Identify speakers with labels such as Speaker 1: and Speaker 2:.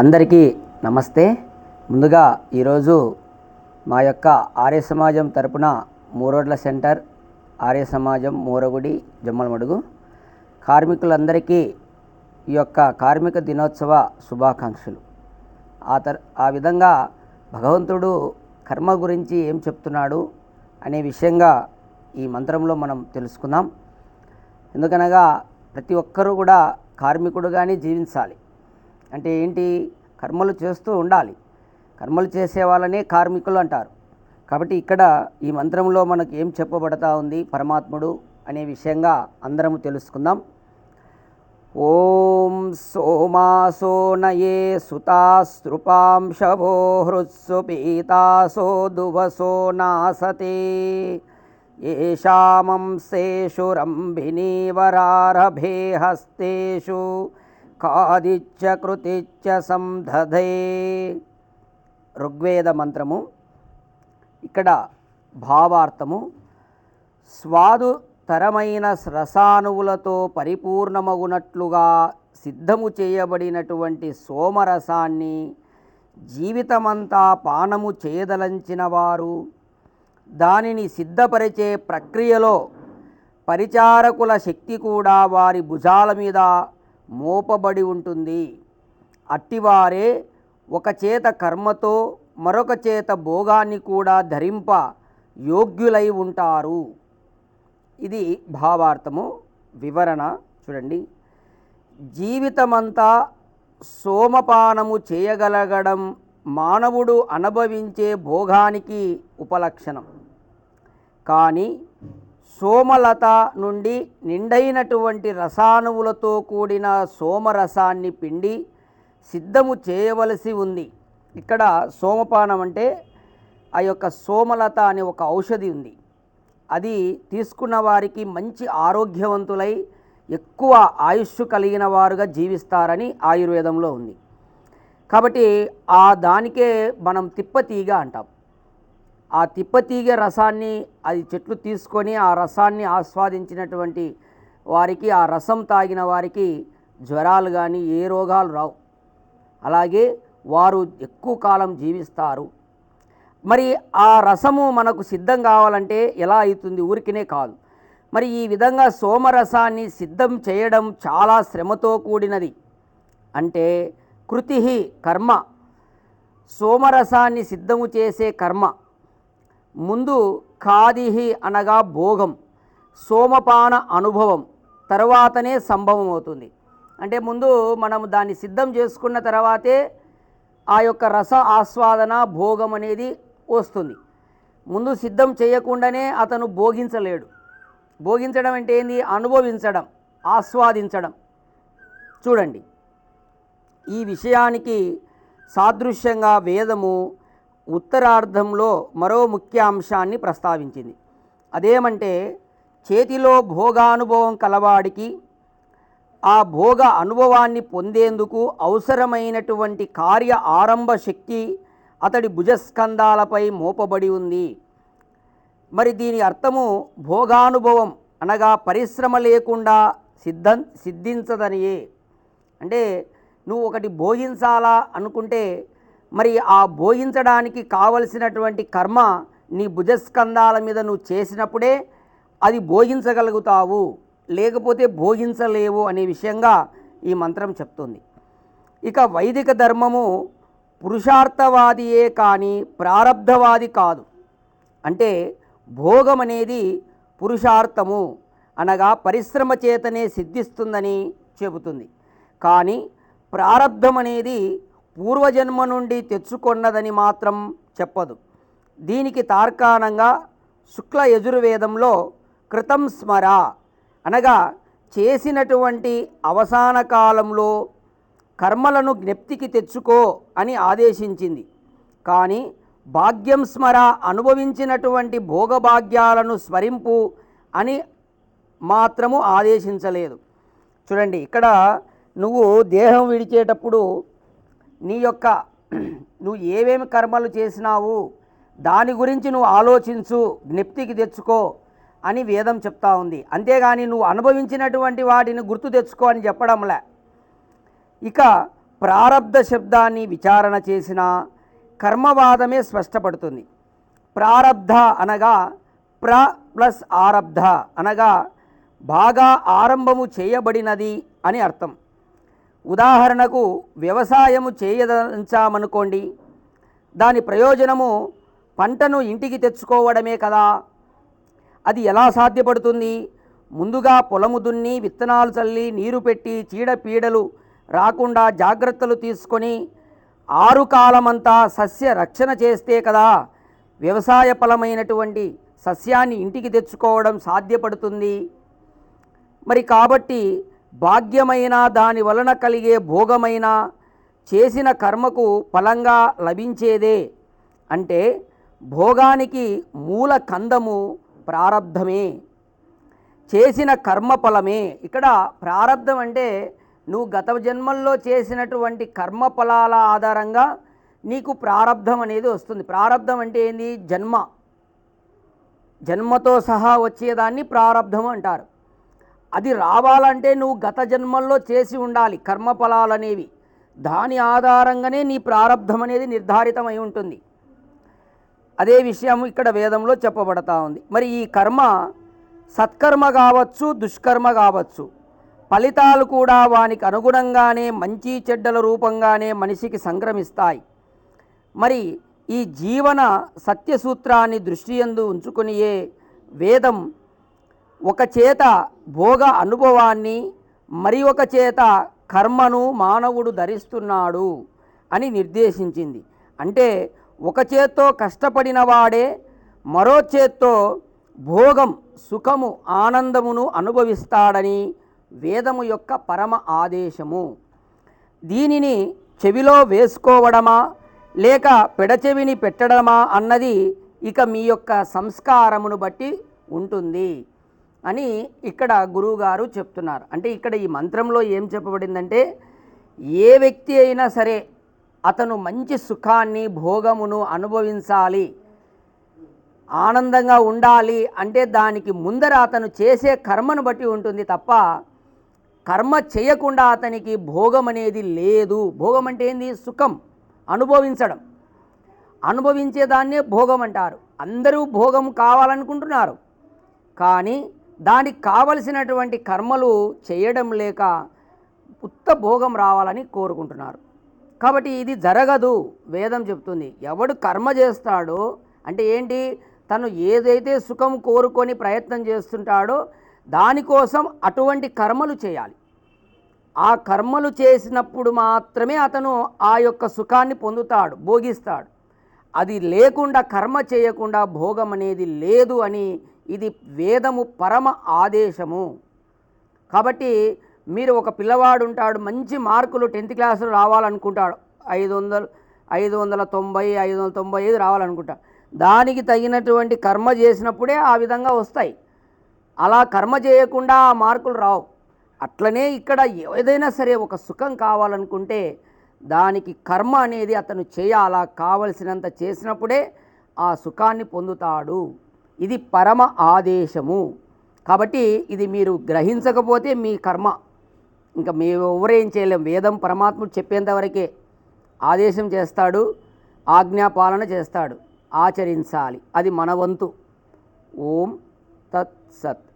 Speaker 1: అందరికీ నమస్తే. ముందుగా ఈరోజు మా యొక్క ఆర్య సమాజం తరపున మూరోడ్ల సెంటర్ ఆర్య సమాజం మూరగుడి జమ్మలమడుగు. కార్మికులందరికీ ఈ యొక్క కార్మిక దినోత్సవ శుభాకాంక్షలు. ఆ తర్ ఆ విధంగా భగవంతుడు కర్మ గురించి ఏం చెప్తున్నాడు అనే విషయంగా ఈ మంత్రంలో మనం తెలుసుకుందాం. ఎందుకనగా ప్రతి ఒక్కరూ కూడా కార్మికుడుగానే జీవించాలి. అంటే ఏంటి? కర్మలు చేస్తూ ఉండాలి. కర్మలు చేసే వాళ్ళనే కార్మికులు అంటారు. కాబట్టి ఇక్కడ ఈ మంత్రంలో మనకు ఏం చెప్పబడతా ఉంది? పరమాత్ముడు అనే విషయంగా అందరము తెలుసుకుందాం. ఓం సోమాసో నయే సుతాస్తృపాంశవో హృత్సు పీతాసో దువసో నాసతే. येषामंसेषु रम्भिनीवरारभे हस्तेषु కాదిచ్చ కృతిచ్చ సంధదే ఋగ్వేద మంత్రము ఇక్కడ భావార్థము స్వాదుతరమైన రసానువులతో పరిపూర్ణమగునట్లుగా సిద్ధము చేయబడినటువంటి సోమరసాన్ని జీవితమంతా పానము చేయదలంచిన వారు దానిని సిద్ధపరిచే ప్రక్రియలో పరిచారకుల శక్తి కూడా వారి భుజాల మీద మోపబడి ఉంటుంది. అట్టివారే ఒక చేత కర్మతో మరొక చేత భోగాన్ని కూడా ధరింప యోగ్యులై ఉంటారు. ఇది భావార్థము వివరణ. చూడండి. జీవితమంతా సోమపానము చేయగలగడం మానవుడు అనుభవించే భోగానికి ఉపలక్షణం. కానీ సోమలత నుండి నిండైనటువంటి రసాణువులతో కూడిన సోమరసాన్ని పిండి సిద్ధము చేయవలసి ఉంది. ఇక్కడ సోమపానం అంటే ఆ యొక్క సోమలత అనే ఒక ఔషధి ఉంది. అది తీసుకున్న వారికి మంచి ఆరోగ్యవంతులై ఎక్కువ ఆయుష్ కలిగిన వారుగా జీవిస్తారని ఆయుర్వేదంలో ఉంది. కాబట్టి ఆ దానికే మనం తిప్పతీగ అంటాం. ఆ తిప్పతీగ రసాన్ని అది చెట్లు తీసుకొని ఆ రసాన్ని ఆస్వాదించినటువంటి వారికి ఆ రసం తాగిన వారికి జ్వరాలు కానీ ఏ రోగాలు రావు. అలాగే వారు ఎక్కువ కాలం జీవిస్తారు. మరి ఆ రసము మనకు సిద్ధం కావాలంటే ఎలా అవుతుంది? ఊరికినే కాదు. మరి ఈ విధంగా సోమరసాన్ని సిద్ధం చేయడం చాలా శ్రమతో కూడినది. అంటే కృతి కర్మ సోమరసాన్ని సిద్ధము చేసే కర్మ. ముందు ఖాదిహి అనగా భోగం సోమపాన అనుభవం తర్వాతనే సంభవం అవుతుంది అంటే ముందు మనం దాన్ని సిద్ధం చేసుకున్న తర్వాతే ఆ యొక్క రస ఆస్వాదన భోగం అనేది వస్తుంది. ముందు సిద్ధం చేయకుండానే అతను భోగించలేడు. భోగించడం అంటే ఏంది? అనుభవించడం ఆస్వాదించడం. చూడండి. ఈ విషయానికి సాదృశ్యంగా వేదము ఉత్తరార్ధంలో మరో ముఖ్య అంశాన్ని ప్రస్తావించింది. అదేమంటే చేతిలో భోగానుభవం కలవాడికి ఆ భోగ అనుభవాన్ని పొందేందుకు అవసరమైనటువంటి కార్య ఆరంభ శక్తి అతడి భుజస్కంధాలపై మోపబడి ఉంది. మరి దీని అర్థము భోగానుభవం అనగా పరిశ్రమ లేకుండా సిద్ధం సిద్ధించదనియే. అంటే నువ్వు ఒకటి భోగించాలా అనుకుంటే మరి ఆ భోగించడానికి కావలసినటువంటి కర్మ నీ భుజస్కంధాల మీద నువ్వు చేసినప్పుడే అది భోగించగలుగుతావు లేకపోతే భోగించలేవు అనే విషయంగా ఈ మంత్రం చెప్తుంది. ఇక వైదిక ధర్మము పురుషార్థవాదియే కానీ ప్రారబ్ధవాది కాదు. అంటే భోగం అనేది పురుషార్థము అనగా పరిశ్రమ చేతనే సిద్ధిస్తుందని చెబుతుంది. కానీ ప్రారబ్ధం అనేది పూర్వజన్మ నుండి తెచ్చుకొన్నదని మాత్రం చెప్పదు. దీనికి తార్కాణంగా శుక్ల యజుర్వేదంలో కృతం స్మర అనగా చేసినటువంటి అవసాన కాలంలో కర్మలను జ్ఞప్తికి తెచ్చుకో అని ఆదేశించింది. కానీ భాగ్యం స్మర అనుభవించినటువంటి భోగభాగ్యాలను స్మరింపు అని మాత్రము ఆదేశించలేదు. చూడండి ఇక్కడ నువ్వు దేహం విడిచేటప్పుడు నీ యొక్క నువ్వు ఏమేమి కర్మలు చేసినావు దాని గురించి నువ్వు ఆలోచించు జ్ఞప్తికి తెచ్చుకో అని వేదం చెప్తా ఉంది. అంతేగాని నువ్వు అనుభవించినటువంటి వాటిని గుర్తు తెచ్చుకో అని చెప్పడంలే. ఇక ప్రారబ్ధ శబ్దాన్ని విచారణ చేసిన కర్మవాదమే స్పష్టపడుతుంది. ప్రారబ్ధ అనగా ప్ర ప్లస్ ఆరబ్ధ అనగా బాగా ఆరంభము చేయబడినది అని అర్థం. ఉదాహరణకు వ్యవసాయము చేయదలించామనుకోండి దాని ప్రయోజనము పంటను ఇంటికి తెచ్చుకోవడమే కదా. అది ఎలా సాధ్యపడుతుంది? ముందుగా పొలము దున్ని విత్తనాలు చల్లి నీరు పెట్టి చీడపీడలు రాకుండా జాగ్రత్తలు తీసుకొని ఆరు కాలమంతా సస్య రక్షణ చేస్తే కదా వ్యవసాయ ఫలమైనటువంటి సస్యాన్ని ఇంటికి తెచ్చుకోవడం సాధ్యపడుతుంది. మరి కాబట్టి భాగ్యమైన దాని వలన కలిగే భోగమైన చేసిన కర్మకు ఫలంగా లభించేదే అంటే భోగానికి మూల కందము ప్రారబ్ధమే. చేసిన కర్మ ఫలమే. ఇక్కడ ప్రారబ్ధం అంటే నువ్వు గత జన్మల్లో చేసినటువంటి కర్మ ఫలాల ఆధారంగా నీకు ప్రారబ్ధం అనేది వస్తుంది. ప్రారంధం అంటే ఏంది? జన్మ. జన్మతో సహా వచ్చేదాన్ని ప్రారబ్ధం అంటారు. అది రావాలంటే నువ్వు గత జన్మల్లో చేసి ఉండాలి. కర్మఫలాలు అనేవి దాని ఆధారంగానే నీ ప్రారబ్ధం అనేది నిర్ధారితమై ఉంటుంది. అదే విషయం ఇక్కడ వేదంలో చెప్పబడతా ఉంది. మరి ఈ కర్మ సత్కర్మ కావచ్చు దుష్కర్మ కావచ్చు ఫలితాలు కూడా వానికి అనుగుణంగానే మంచి చెడ్డల రూపంగానే మనిషికి సంక్రమిస్తాయి. మరి ఈ జీవన సత్యసూత్రాన్ని దృష్టి ఎందు ఉంచుకునియే వేదం ఒక చేత భోగ అనుభవాన్ని మరి ఒక చేత కర్మను మానవుడు ధరిస్తున్నాడు అని నిర్దేశించింది. అంటే ఒక చేత్తో కష్టపడిన వాడే మరో చేత్తో భోగం సుఖము ఆనందమును అనుభవిస్తాడని వేదము యొక్క పరమ ఆదేశము. దీనిని చెవిలో వేసుకోవడమా లేక పెడచెవిని పెట్టడమా అన్నది ఇక మీ యొక్క సంస్కారమును బట్టి ఉంటుంది. అని ఇక్కడ గురువుగారు చెప్తున్నారు. అంటే ఇక్కడ ఈ మంత్రంలో ఏం చెప్పబడిందంటే ఏ వ్యక్తి అయినా సరే అతను మంచి సుఖాన్ని భోగమును అనుభవించాలి ఆనందంగా ఉండాలి అంటే దానికి ముందర అతను చేసే కర్మను బట్టి ఉంటుంది తప్ప కర్మ చేయకుండా అతనికి భోగం అనేది లేదు. భోగం అంటే ఏంది? సుఖం అనుభవించడం. అనుభవించేదాన్నే భోగం అంటారు. అందరూ భోగం కావాలనుకుంటున్నారు. కానీ దానికి కావలసినటువంటి కర్మలు చేయడం లేక ఉత్త భోగం రావాలని కోరుకుంటున్నారు. కాబట్టి ఇది జరగదు. వేదం చెప్తుంది. ఎవడు కర్మ చేస్తాడో అంటే ఏంటి? తను ఏదైతే సుఖం కోరుకొని ప్రయత్నం చేస్తుంటాడో దానికోసం అటువంటి కర్మలు చేయాలి. ఆ కర్మలు చేసినప్పుడు మాత్రమే అతను ఆ యొక్క సుఖాన్ని పొందుతాడు భోగిస్తాడు. అది లేకుండా కర్మ చేయకుండా భోగం అనేది లేదు అని ఇది వేదము పరమ ఆదేశము. కాబట్టి మీరు ఒక పిల్లవాడు ఉంటాడు మంచి మార్కులు టెన్త్ క్లాసులో రావాలనుకుంటాడు. ఐదు వందలు ఐదు వందల తొంభై ఐదు వందల తొంభై ఐదు రావాలనుకుంటాడు. దానికి తగినటువంటి కర్మ చేసినప్పుడే ఆ విధంగా వస్తాయి. అలా కర్మ చేయకుండా ఆ మార్కులు రావు. అట్లనే ఇక్కడ ఏదైనా సరే ఒక సుఖం కావాలనుకుంటే దానికి కర్మ అనేది అతను చేయాలా కావలసినంత చేసినప్పుడే ఆ సుఖాన్ని పొందుతాడు. ఇది పరమ ఆదేశము. కాబట్టి ఇది మీరు గ్రహించకపోతే మీ కర్మ. ఇంకా మేము ఎవరేం చేయలేం. వేదం పరమాత్ముడు చెప్పేంతవరకే ఆదేశం చేస్తాడు ఆజ్ఞాపాలన చేస్తాడు. ఆచరించాలి. అది మన వంతు. ఓం తత్ సత్.